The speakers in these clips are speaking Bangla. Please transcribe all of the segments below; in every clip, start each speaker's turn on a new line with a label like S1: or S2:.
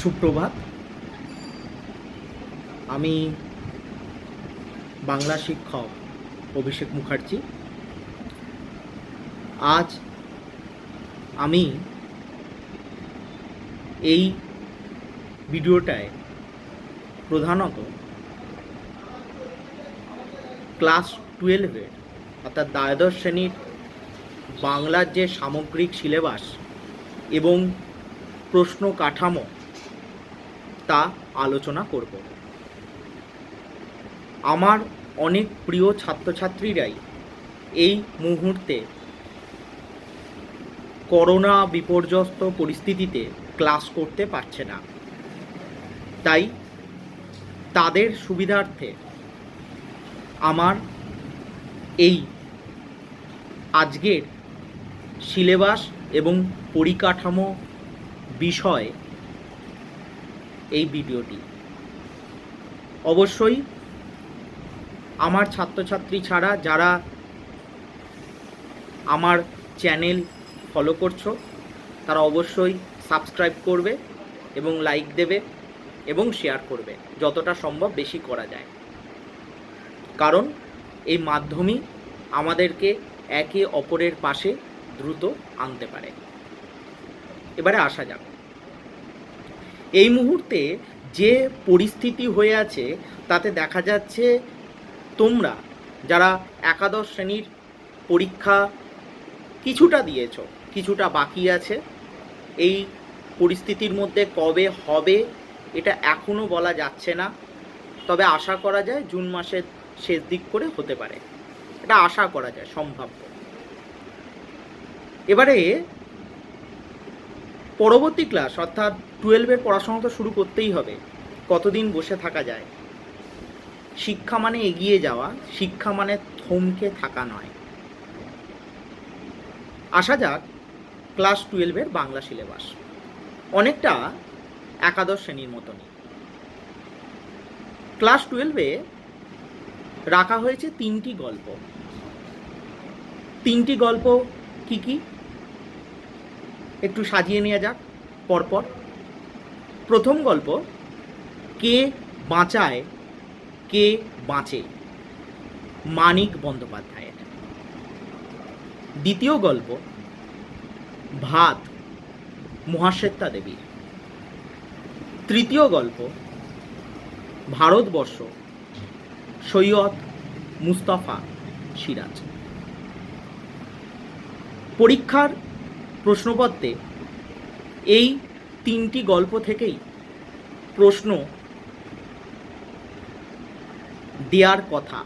S1: সুপ্রভাত। আমি বাংলা শিক্ষক অভিষেক মুখার্জি। আজ আমি এই ভিডিওটায় প্রধানত ক্লাস টুয়েলভের অর্থাৎ দ্বাদশ শ্রেণির বাংলার যে সামগ্রিক সিলেবাস এবং প্রশ্ন কাঠামো তা আলোচনা করব। আমার অনেক প্রিয় ছাত্রছাত্রীরাই এই মুহূর্তে করোনা বিপর্যস্ত পরিস্থিতিতে ক্লাস করতে পারছে না। তাই তাদের সুবিধার্থে আমার এই আজকের সিলেবাস এবং পরিকাঠামো বিষয় এই ভিডিওটি। অবশ্যই আমার ছাত্রছাত্রী ছাড়া যারা আমার চ্যানেল ফলো করছ, তারা অবশ্যই সাবস্ক্রাইব করবে এবং লাইক দেবে এবং শেয়ার করবে, যতটা সম্ভব বেশি করা যায়। কারণ এই মাধ্যমই আমাদেরকে একে অপরের পাশে দ্রুত আনতে পারে। এবারে আসা যাক। এই মুহূর্তে যে পরিস্থিতি হয়ে আছে, তাতে দেখা যাচ্ছে তোমরা যারা একাদশ শ্রেণির পরীক্ষা কিছুটা দিয়েছ, কিছুটা বাকি আছে, এই পরিস্থিতির মধ্যে কবে হবে এটা এখনও বলা যাচ্ছে না। তবে আশা করা যায় জুন মাসের শেষ দিক করে হতে পারে। এটা আশা করা যায়, সম্ভাব্য। এবারে পরবর্তী ক্লাস অর্থাৎ টুয়েলভের পড়াশোনা তো শুরু করতেই হবে। কতদিন বসে থাকা যায়? শিক্ষা মানে এগিয়ে যাওয়া, শিক্ষা মানে থমকে থাকা নয়। আসা যাক ক্লাস টুয়েলভের বাংলা সিলেবাস অনেকটা একাদশ শ্রেণির মতনই। ক্লাস টুয়েলভে রাখা হয়েছে তিনটি গল্প। তিনটি গল্প কি কি? একটু সাজিয়ে নেওয়া যাক, পরপর। প্রথম গল্প, কে বাঁচায়, কে বাঁচে? মানিক বন্দ্যোপাধ্যায়ের। দ্বিতীয় গল্প, ভাত, মহাশ্বেতা দেবীর। তৃতীয় গল্প, ভারতবর্ষ, সৈয়দ মুস্তাফা সিরাজ। পরীক্ষার প্রশ্নপত্রে এই তিনটি গল্প থেকেই প্রশ্ন দেওয়ার কথা।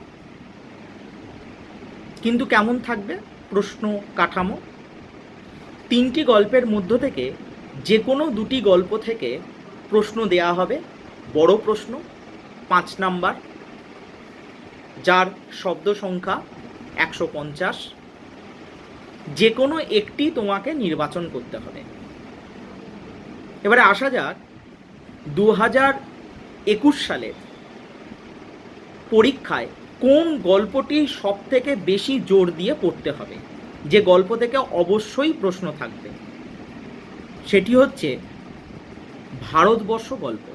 S1: কিন্তু কেমন থাকবে প্রশ্ন কাঠামো? তিনটি গল্পের মধ্য থেকে যে কোনো দুটি গল্প থেকে প্রশ্ন দেয়া হবে। বড় প্রশ্ন, পাঁচ নাম্বার, যার শব্দ সংখ্যা একশো পঞ্চাশ। যে কোনো একটি তোমাকে নির্বাচন করতে হবে। এবারে আসা যাক দু হাজার একুশ সালের পরীক্ষায় কোন গল্পটি সব থেকে বেশি জোর দিয়ে পড়তে হবে? যে গল্প থেকে অবশ্যই প্রশ্ন থাকবে। সেটি হচ্ছে ভারতবর্ষ গল্প।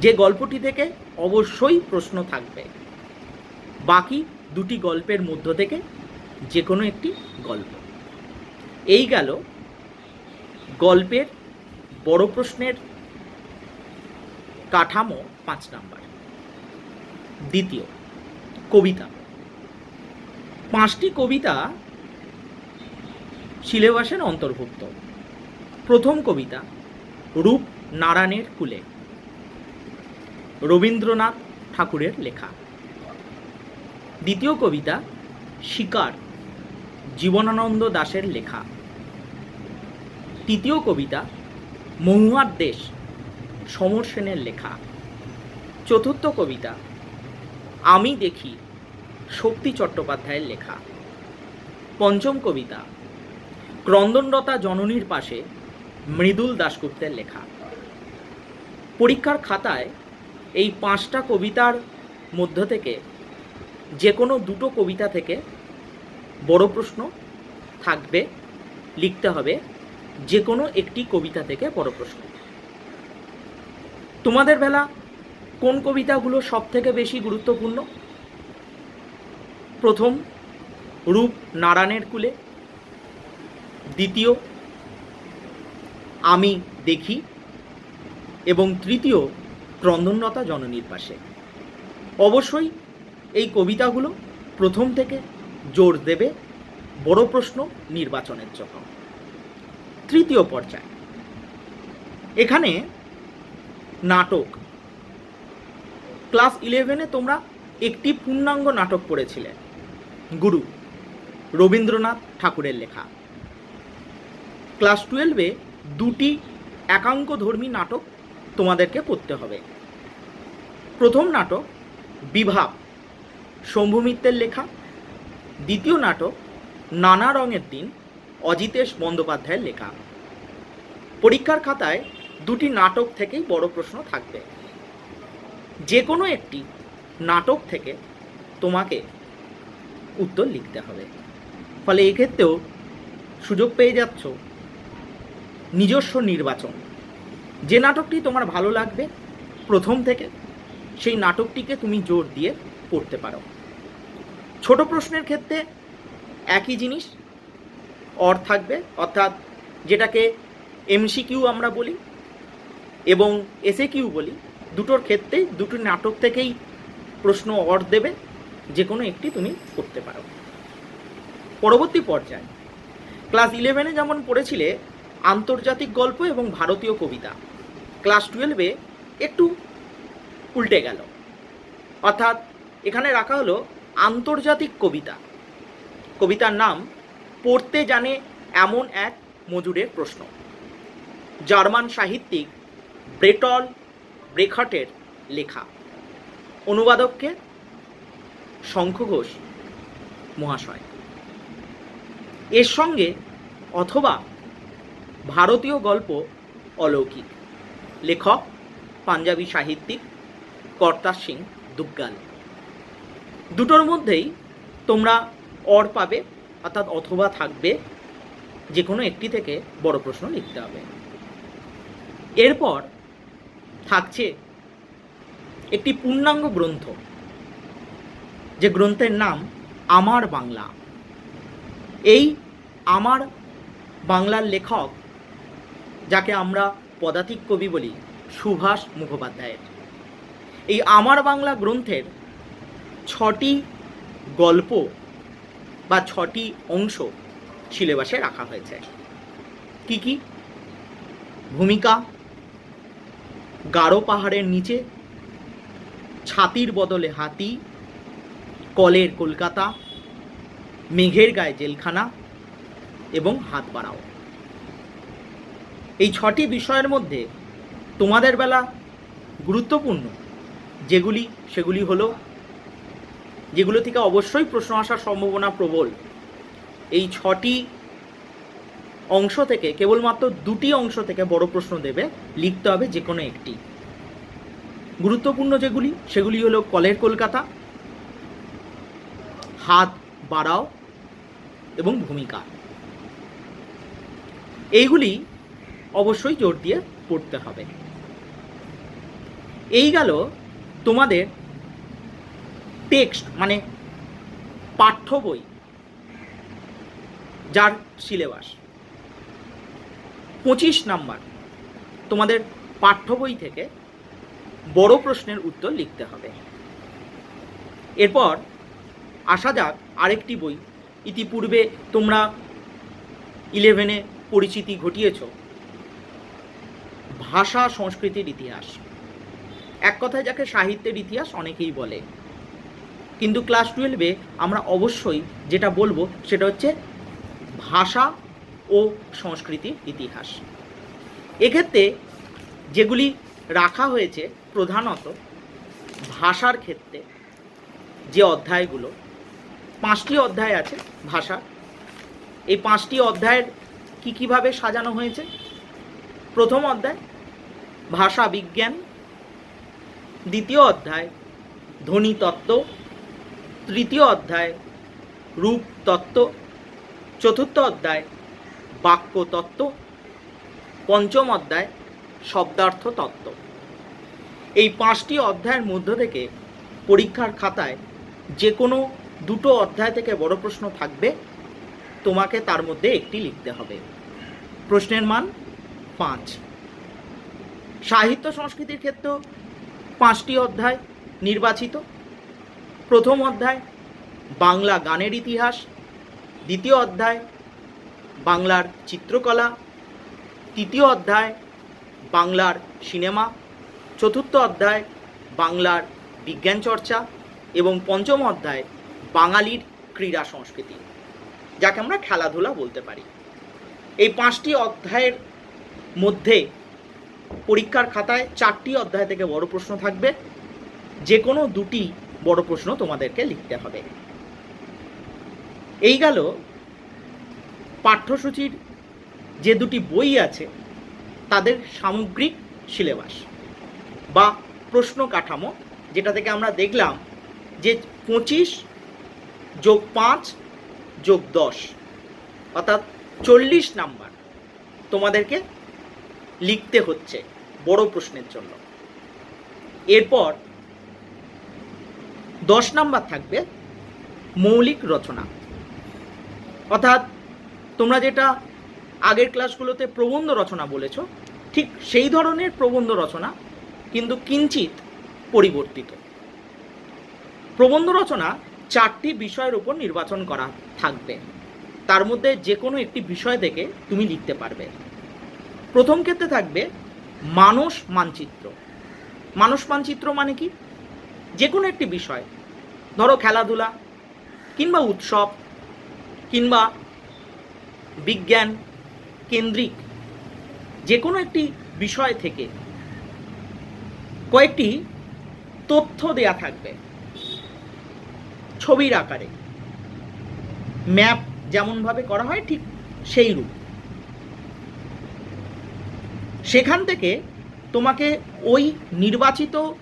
S1: যে গল্পটি থেকে অবশ্যই প্রশ্ন থাকবে। বাকি দুটি গল্পের মধ্য থেকে যে কোনো একটি গল্প। এই গেল গল্পের বড় প্রশ্নের কাঠামো পাঁচ নাম্বার। দ্বিতীয়, কবিতা। পাঁচটি কবিতা সিলেবাসের অন্তর্ভুক্ত। প্রথম কবিতা, রূপ নারায়ণের কুলে। রবীন্দ্রনাথ ঠাকুরের লেখা। দ্বিতীয় কবিতা, শিকার। জীবনানন্দ দাশের লেখা। তৃতীয় কবিতা, মহুয়ার দেশ, সমর সেনের লেখা। চতুর্থ কবিতা, আমি দেখি শক্তি চট্টোপাধ্যায়ের লেখা। পঞ্চম কবিতা, ক্রন্দনরতা জননীর পাশে মৃদুল দাশগুপ্তের লেখা। পরীক্ষার খাতায় এই পাঁচটা কবিতার মধ্য থেকে যে কোনো দুটো কবিতা থেকে বড় প্রশ্ন থাকবে, লিখতে হবে যে কোনো একটি কবিতা থেকে বড় প্রশ্ন। তোমাদের বেলা কোন কবিতাগুলো সব থেকে বেশি গুরুত্বপূর্ণ? প্রথম, রূপ নারায়ণের কুলে। দ্বিতীয়, আমি দেখি। এবং তৃতীয় ক্রন্দনরতা জননীর পাশে। অবশ্যই এই কবিতাগুলো প্রথম থেকে জোর দেবে বড় প্রশ্ন নির্বাচনের জন্য। তৃতীয় পর্যায়। এখানে নাটক। ক্লাস ইলেভেনে তোমরা একটি পূর্ণাঙ্গ নাটক পড়েছিলে। গুরু রবীন্দ্রনাথ ঠাকুরের লেখা। ক্লাস টুয়েলভে দুটি একাঙ্কধর্মী নাটক তোমাদেরকে পড়তে হবে। প্রথম নাটক বিভাব, শম্ভু মিত্রের লেখা। দ্বিতীয় নাটক নানা রঙের দিন অজিতেশ বন্দ্যোপাধ্যায়ের লেখা। পরীক্ষার খাতায় দুটি নাটক থেকেই বড় প্রশ্ন থাকবে। যে কোনো একটি নাটক থেকে তোমাকে উত্তর লিখতে হবে। ফলে এক্ষেত্রেও সুযোগ পেয়ে যাচ্ছ নিজস্ব নির্বাচন। যে নাটকটি তোমার ভালো লাগবে প্রথম থেকে সেই নাটকটিকে তুমি জোর দিয়ে পড়তে পারো। ছোট প্রশ্নের ক্ষেত্রে একই জিনিস অর থাকবে, অর্থাৎ যেটাকে এমসিকিউ আমরা বলি এবং এসএ কিউ বলি, দুটোর ক্ষেত্রেই দুটো নাটক থেকেই প্রশ্ন অর দেবে যে কোনো একটি তুমি করতে পারো। পরবর্তী পর্যায়ে ক্লাস ইলেভেনে যেমন পড়েছিলে, আন্তর্জাতিক গল্প এবং ভারতীয় কবিতা ক্লাস টুয়েলভে একটু উল্টে গেল। অর্থাৎ এখানে রাখা হলো আন্তর্জাতিক কবিতা। কবিতার নাম, পড়তে জানে এমন এক মজুরের প্রশ্ন। জার্মান সাহিত্যিক ব্রেটল ব্রেখাটের লেখা। অনুবাদককে শঙ্খ ঘোষ মহাশয়। এর সঙ্গে অথবা ভারতীয় গল্প অলৌকিক। লেখক, পাঞ্জাবি সাহিত্যিক কর্তা সিং দুগ্গাল। দুটোর মধ্যেই তোমরা অর পাবে, অর্থাৎ অথবা থাকবে যে কোনো একটি থেকে বড় প্রশ্ন লিখতে হবে। এরপর থাকছে একটি পূর্ণাঙ্গ গ্রন্থ, যে গ্রন্থের নাম আমার বাংলা। এই আমার বাংলার লেখক, যাকে আমরা পদাতিক কবি বলি, সুভাষ মুখোপাধ্যায়ের। এই আমার বাংলা গ্রন্থের ছটি গল্প বা ছটি অংশ সিলেবাসে রাখা হয়েছে। কি কি? ভূমিকা, গাঢ় পাহাড়ের নিচে, ছাতির বদলে হাতি, কলের কলকাতা, মেঘের গায়ে জেলখানা এবং হাত বাড়াও। এই ছটি বিষয়ের মধ্যে তোমাদের বেলা গুরুত্বপূর্ণ যেগুলি, সেগুলি হলো যেগুলো থেকে অবশ্যই প্রশ্ন আসার সম্ভাবনা প্রবল। এই ছটি অংশ থেকে, কেবলমাত্র দুটি অংশ থেকে বড় প্রশ্ন দেবে, লিখতে হবে যে কোনো একটি। গুরুত্বপূর্ণ যেগুলি, সেগুলি হলো কলের কলকাতা, হাত বাড়াও এবং ভূমিকা। এইগুলি অবশ্যই জোর দিয়ে পড়তে হবে। এই গেল তোমাদের টেক্সট মানে পাঠ্য বই যার সিলেবাস। পঁচিশ নাম্বার, তোমাদের পাঠ্য বই থেকে বড় প্রশ্নের উত্তর লিখতে হবে। এরপর আসা যাক আরেকটি বই। ইতিপূর্বে তোমরা ইলেভেনে পরিচিতি ঘটিয়েছ। ভাষা, সংস্কৃতির ইতিহাস। এক কথায় যাকে সাহিত্যের ইতিহাস অনেকেই বলে। কিন্তু ক্লাস টুয়েলভে আমরা অবশ্যই যেটা বলব সেটা হচ্ছে ভাষা ও সংস্কৃতির ইতিহাস। এক্ষেত্রে যেগুলি রাখা হয়েছে প্রধানত ভাষার ক্ষেত্রে যে অধ্যায়গুলো, পাঁচটি অধ্যায় আছে ভাষা। এই পাঁচটি অধ্যায়ের কী কীভাবে সাজানো হয়েছে? প্রথম অধ্যায়, ভাষা বিজ্ঞান। দ্বিতীয় অধ্যায়, ধ্বনি তত্ত্ব। তৃতীয় অধ্যায়, রূপ তত্ত্ব, চতুর্থ অধ্যায়, বাক্য তত্ত্ব, পঞ্চম অধ্যায়, শব্দার্থ তত্ত্ব। এই পাঁচটি অধ্যায়ের মধ্য থেকে পরীক্ষার খাতায় যে কোনো দুটো অধ্যায় থেকে বড় প্রশ্ন থাকবে, তোমাকে তার মধ্যে একটি লিখতে হবে। প্রশ্নের মান পাঁচ। সাহিত্য সংস্কৃতির ক্ষেত্রেও পাঁচটি অধ্যায় নির্বাচিত। প্রথম অধ্যায়, বাংলা গানের ইতিহাস, দ্বিতীয় অধ্যায়, বাংলার চিত্রকলা, তৃতীয় অধ্যায়, বাংলার সিনেমা, চতুর্থ অধ্যায়, বাংলার বিজ্ঞান চর্চা এবং পঞ্চম অধ্যায়, বাঙালির ক্রীড়া সংস্কৃতি, যাকে আমরা খেলাধুলা বলতে পারি। এই পাঁচটি অধ্যায়ের মধ্যে পরীক্ষার খাতায় চারটি অধ্যায় থেকে বড় প্রশ্ন থাকবে। যে কোনো দুটি বড় প্রশ্ন তোমাদেরকে লিখতে হবে। এই গেল পাঠ্যসূচির যে দুটি বই আছে, তাদের সামগ্রিক সিলেবাস বা প্রশ্ন কাঠামো, যেটা থেকে আমরা দেখলাম যে পঁচিশ যোগ পাঁচ যোগ দশ, অর্থাৎ চল্লিশ নাম্বার তোমাদেরকে লিখতে হচ্ছে বড় প্রশ্নের জন্য। এরপর দশ নাম্বার থাকবে মৌলিক রচনা। অর্থাৎ তোমরা যেটা আগের ক্লাসগুলোতে প্রবন্ধ রচনা বলেছ, ঠিক সেই ধরনের প্রবন্ধ রচনা কিন্তু কিঞ্চিত পরিবর্তিত। প্রবন্ধ রচনা চারটি বিষয়ের উপর নির্বাচন করা থাকবে। তার মধ্যে যে কোনো একটি বিষয় থেকে তুমি লিখতে পারবে। প্রথম ক্ষেত্রে থাকবে মানস মানচিত্র। মানস মানচিত্র মানে কি? যে কোনো একটি বিষয়, ধরো খেলাধুলা, কিংবা উৎসব, কিংবা বিজ্ঞান কেন্দ্রিক যে কোনো একটি বিষয় থেকে কয়েকটি তথ্য দেয়া থাকবে। ছবির আকারে। ম্যাপ যেমনভাবে করা হয় ঠিক সেই রূপ। সেখান থেকে তোমাকে ওই নির্বাচিত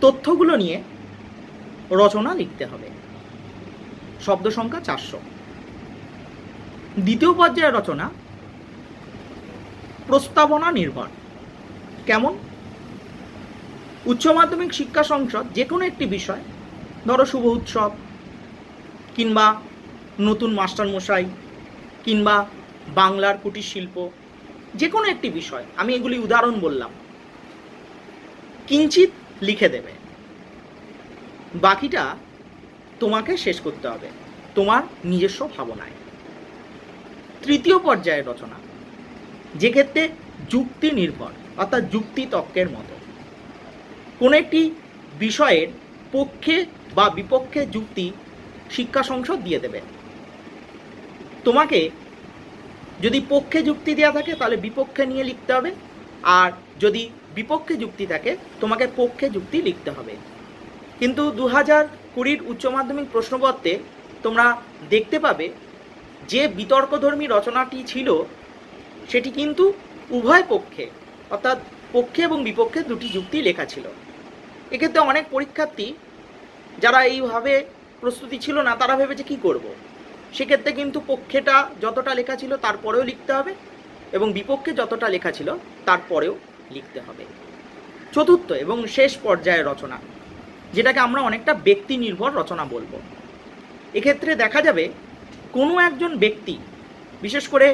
S1: তথ্যগুলো নিয়ে রচনা লিখতে হবে। শব্দ সংখ্যা চারশো। দ্বিতীয় পর্যায়ের রচনা, প্রস্তাবনা নির্ভর। কেমন? উচ্চ মাধ্যমিক শিক্ষা সংসদ যে কোনো একটি বিষয়, ধরো শুভ উৎসব, কিংবা নতুন মাস্টারমশাই, কিংবা বাংলার কুটির শিল্প যে কোনো একটি বিষয়, আমি এগুলি উদাহরণ বললাম। কিঞ্চিত লিখে দেবে। বাকিটা তোমাকে শেষ করতে হবে, তোমার নিজস্ব ভাবনায়। তৃতীয় পর্যায়ের রচনা, যে ক্ষেত্রে যুক্তি নির্ভর, অর্থাৎ যুক্তি তর্কের মতো। কোনো একটি বিষয়ের পক্ষে বা বিপক্ষে যুক্তি শিক্ষা সংসদ দিয়ে দেবে। তোমাকে যদি পক্ষে যুক্তি দেওয়া থাকে, তাহলে বিপক্ষে নিয়ে লিখতে হবে। আর যদি বিপক্ষে যুক্তি থাকে, তোমাকে পক্ষে যুক্তি লিখতে হবে কিন্তু দু হাজার কুড়ির উচ্চ মাধ্যমিক প্রশ্নপত্রে তোমরা দেখতে পাবে যে বিতর্কধর্মী রচনাটি ছিল, সেটি কিন্তু উভয় পক্ষে, অর্থাৎ পক্ষে এবং বিপক্ষে দুটি যুক্তি লেখা ছিল এক্ষেত্রে অনেক পরীক্ষার্থী যারা এইভাবে প্রস্তুতি ছিল না, তারা ভেবেছে কি করব। সেক্ষেত্রে কিন্তু পক্ষেটা যতটা লেখা ছিল, তারপরেও লিখতে হবে এবং বিপক্ষে যতটা লেখা ছিল, তারপরেও লিখতে হবে। চতুর্থ এবং শেষ পর্যায়ের রচনা, যেটাকে আমরা অনেকটা ব্যক্তি নির্ভর রচনা বলব। এক্ষেত্রে দেখা যাবে, কোনো একজন ব্যক্তি, বিশেষ করে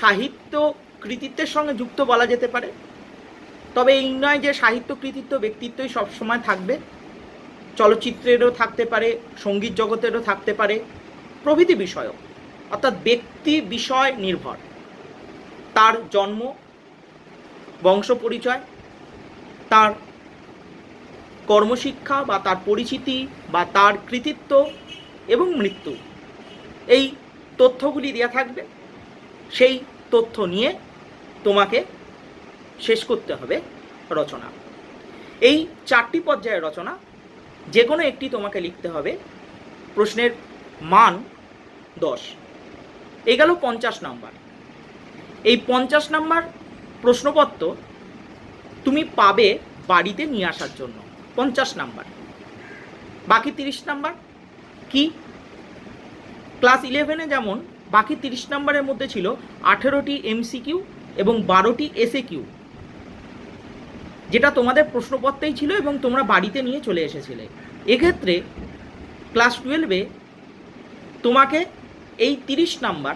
S1: সাহিত্য কৃতিত্বের সঙ্গে যুক্ত বলা যেতে পারে, তবে এই নয় যে সাহিত্য কৃতিত্ব ব্যক্তিত্বই সবসময় থাকবে। চলচ্চিত্রেরও থাকতে পারে, সংগীত জগতেরও থাকতে পারে, প্রভৃতি বিষয়ও অর্থাৎ ব্যক্তি বিষয় নির্ভর। তার জন্ম বংশ পরিচয় তার কর্মশিক্ষা বা তার পরিচিতি বা তার কৃতিত্ব এবং মৃত্যু। এই তথ্যগুলি দেওয়া থাকবে। সেই তথ্য নিয়ে তোমাকে শেষ করতে হবে রচনা। এই চারটি পর্যায়ের রচনা যে কোনো একটি তোমাকে লিখতে হবে। প্রশ্নের মান দশ। এই গেল পঞ্চাশ নাম্বার। এই পঞ্চাশ নাম্বার প্রশ্নপত্র তুমি পাবে বাড়িতে নিয়ে আসার জন্য। পঞ্চাশ নাম্বার। বাকি তিরিশ নাম্বার কি? ক্লাস ইলেভেনে যেমন বাকি তিরিশ নাম্বারের মধ্যে ছিল আঠেরোটি এমসিকিউ এবং বারোটি এসে কিউ যেটা তোমাদের প্রশ্নপত্রেই ছিল এবং তোমরা বাড়িতে নিয়ে চলে এসেছিলে। এক্ষেত্রে ক্লাস টুয়েলভে তোমাকে এই তিরিশ নাম্বার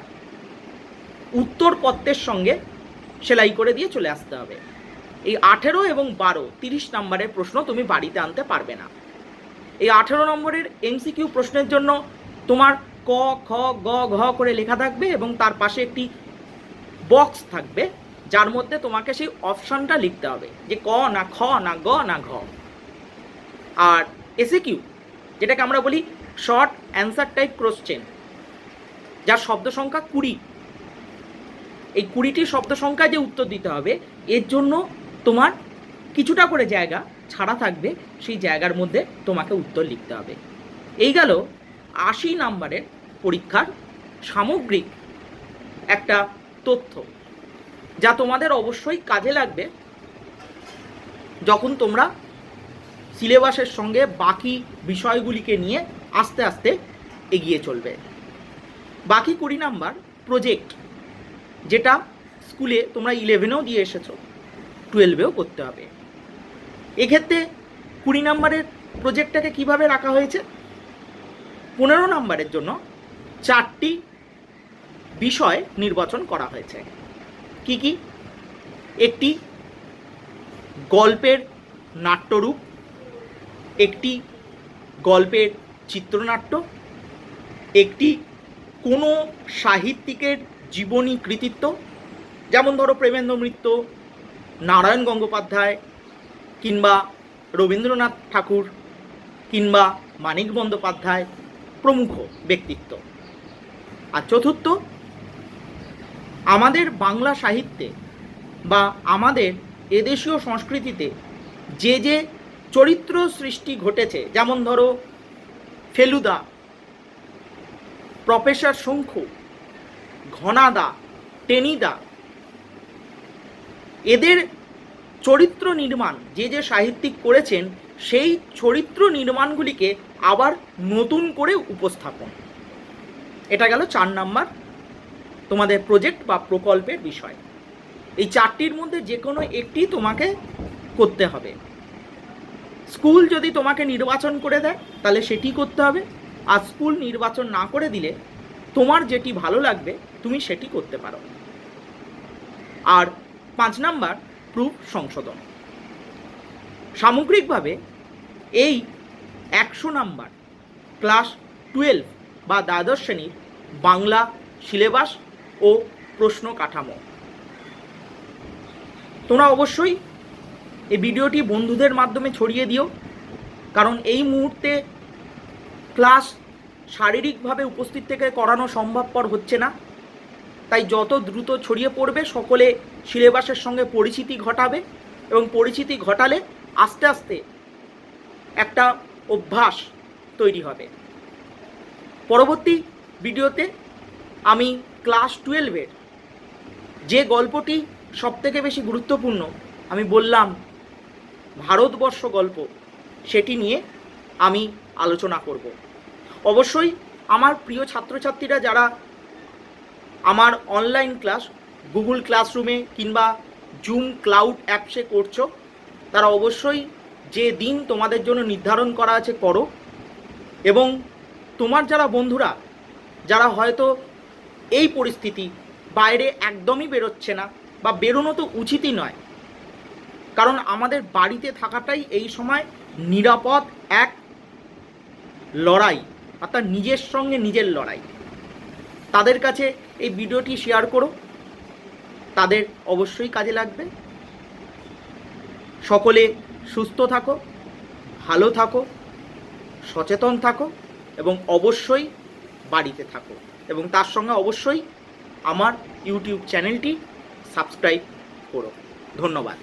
S1: উত্তরপত্রের সঙ্গে সেলাই করে দিয়ে চলে আসতে হবে। এই আঠেরো এবং বারো তিরিশ নম্বরের প্রশ্ন তুমি বাড়িতে আনতে পারবে না। এই আঠেরো নম্বরের এমসিকিউ প্রশ্নের জন্য তোমার ক, খ, গ, ঘ করে লেখা থাকবে এবং তার পাশে একটি বক্স থাকবে, যার মধ্যে তোমাকে সেই অপশানটা লিখতে হবে যে ক না খ না গ না ঘ। আর এসে কিউ যেটাকে আমরা বলি শর্ট অ্যান্সার টাইপ কোশ্চেন, যার শব্দ সংখ্যা কুড়ি। এই কুড়িটি শব্দ সংখ্যা যে উত্তর দিতে হবে, এর জন্য তোমার কিছুটা করে জায়গা ছাড়া থাকবে, সেই জায়গার মধ্যে তোমাকে উত্তর লিখতে হবে। এই গেল আশি নাম্বারের পরীক্ষার সামগ্রিক একটা তথ্য, যা তোমাদের অবশ্যই কাজে লাগবে যখন তোমরা সিলেবাসের সঙ্গে বাকি বিষয়গুলিকে নিয়ে আস্তে আস্তে এগিয়ে চলবে। বাকি কুড়ি নাম্বার, প্রজেক্ট। যেটা স্কুলে তোমরা ইলেভেনেও দিয়ে এসেছ টুয়েলভেও করতে হবে। এক্ষেত্রে কুড়ি নাম্বারের প্রজেক্টটাকে কীভাবে রাখা হয়েছে? পনেরো নাম্বারের জন্য চারটি বিষয় নির্বাচন করা হয়েছে। কি কি? একটি গল্পের নাট্যরূপ, একটি গল্পের চিত্রনাট্য, একটি কোনো সাহিত্যিকের জীবনী কৃতিত্ব। যেমন ধরো প্রেমেন্দ্র মিত্র নারায়ণ গঙ্গোপাধ্যায়, কিংবা রবীন্দ্রনাথ ঠাকুর, কিংবা মানিক বন্দ্যোপাধ্যায় প্রমুখ ব্যক্তিত্ব। আর চতুর্থ, আমাদের বাংলা সাহিত্যে বা আমাদের এদেশীয় সংস্কৃতিতে যে যে চরিত্র সৃষ্টি ঘটেছে, যেমন ধরো ফেলুদা, প্রফেসর শঙ্খু ঘনাদা, টেনিদা। এদের চরিত্র নির্মাণ, যে যে সাহিত্যিক করেছেন, সেই চরিত্র নির্মাণগুলিকে আবার নতুন করে উপস্থাপন। এটা গেল চার নাম্বার তোমাদের প্রজেক্ট বা প্রকল্পের বিষয়। এই চারটির মধ্যে যে কোনো একটি তোমাকে করতে হবে। স্কুল যদি তোমাকে নির্বাচন করে দেয়, তাহলে সেটি করতে হবে। আর স্কুল নির্বাচন না করে দিলে তোমার যেটি ভালো লাগবে, তুমি সেটি করতে পারো। আর পাঁচ নাম্বার প্রুফ সংশোধন। সামগ্রিকভাবে এই একশো নাম্বার ক্লাস টুয়েলভ বা দ্বাদশ শ্রেণির বাংলা সিলেবাস ও প্রশ্ন কাঠামো। তোমরা অবশ্যই এই ভিডিওটি বন্ধুদের মাধ্যমে ছড়িয়ে দিও, কারণ এই মুহূর্তে ক্লাস শারীরিকভাবে উপস্থিত থেকে করানো সম্ভবপর হচ্ছে না। তাই যত দ্রুত ছড়িয়ে পড়বে, সকলে সিলেবাসের সঙ্গে পরিচিতি ঘটাবে এবং পরিচিতি ঘটালে আস্তে আস্তে একটা অভ্যাস তৈরি হবে। পরবর্তী ভিডিওতে আমি ক্লাস টুয়েলভের যে গল্পটি সবথেকে বেশি গুরুত্বপূর্ণ আমি বললাম ভারতবর্ষ গল্প, সেটি নিয়ে আমি আলোচনা করব। অবশ্যই আমার প্রিয় ছাত্রছাত্রীরা যারা আমার অনলাইন ক্লাস গুগল ক্লাসরুমে কিংবা জুম ক্লাউড অ্যাপসে করছ, তারা অবশ্যই যে দিন তোমাদের জন্য নির্ধারণ করা আছে করো। এবং তোমার যারা বন্ধুরা, যারা হয়তো এই পরিস্থিতি বাইরে একদমই বেরোচ্ছে না বা বেরোনো তো উচিতই নয়, কারণ আমাদের বাড়িতে থাকাটাই এই সময় নিরাপদ এক লড়াই। অর্থাৎ নিজের সঙ্গে নিজের লড়াই। তাদের কাছে এই ভিডিওটি শেয়ার করো। তাদের অবশ্যই কাজে লাগবে। সকলে সুস্থ থাকো, ভালো থাকো, সচেতন থাকো এবং অবশ্যই বাড়িতে থাকো এবং তার সঙ্গে অবশ্যই আমার ইউটিউব চ্যানেলটি সাবস্ক্রাইব করো। ধন্যবাদ।